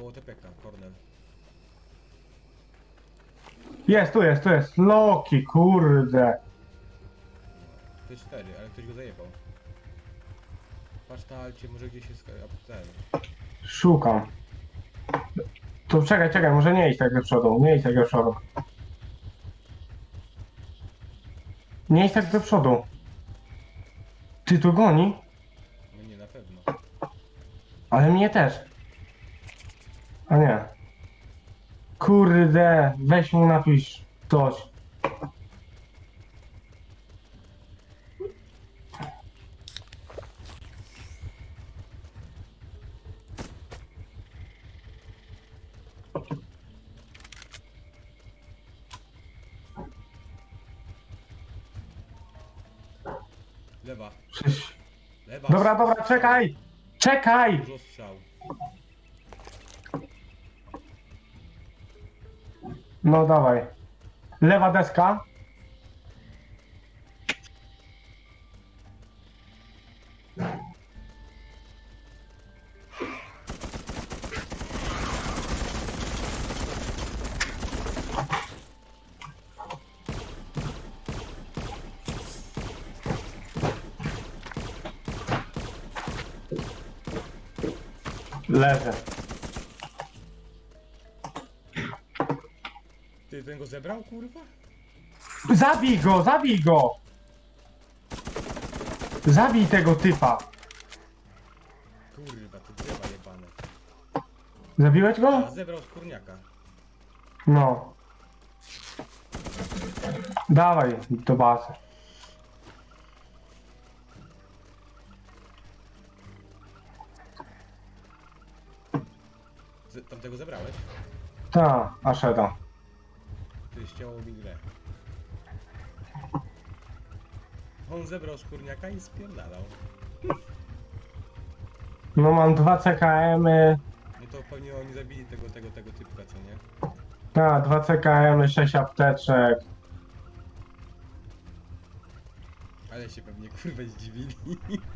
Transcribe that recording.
koło TPK, Cornel. Jest, tu jest, tu jest. Loki, kurde. To jest 4, ale ktoś go zajebał. Patrz na alcie, może gdzieś jest a, ten. Szukam. Tu czekaj, czekaj, może nie iść tak do przodu, nie iść tak do przodu. Nie iść tak do przodu. Ty tu goni? No nie, na pewno. Ale mnie też. A nie. Kurde, weź mu napisz coś. Lewa, Przecież... lewa. Dobra, dobra, czekaj! Czekaj! Dużo strzał. No dawaj. Lewa deska. Leży. Ty ten go zebrał, kurwa? Zabij go, zabij go! Zabij tego typa. Kurwa, to drzewa jebane. Zabiłeś go? A, zebrał skórniaka. No. Dawaj do bazy. Z, tamtego zebrałeś? Ta, Asheda. To ciało mi grę. On zebrał skórniaka i spierdalał. No mam dwa CKM-y. No to pewnie oni zabili tego, tego, tego typka, co nie? Ta, dwa CKM-y, sześć apteczek. Ale się pewnie kurwa zdziwili.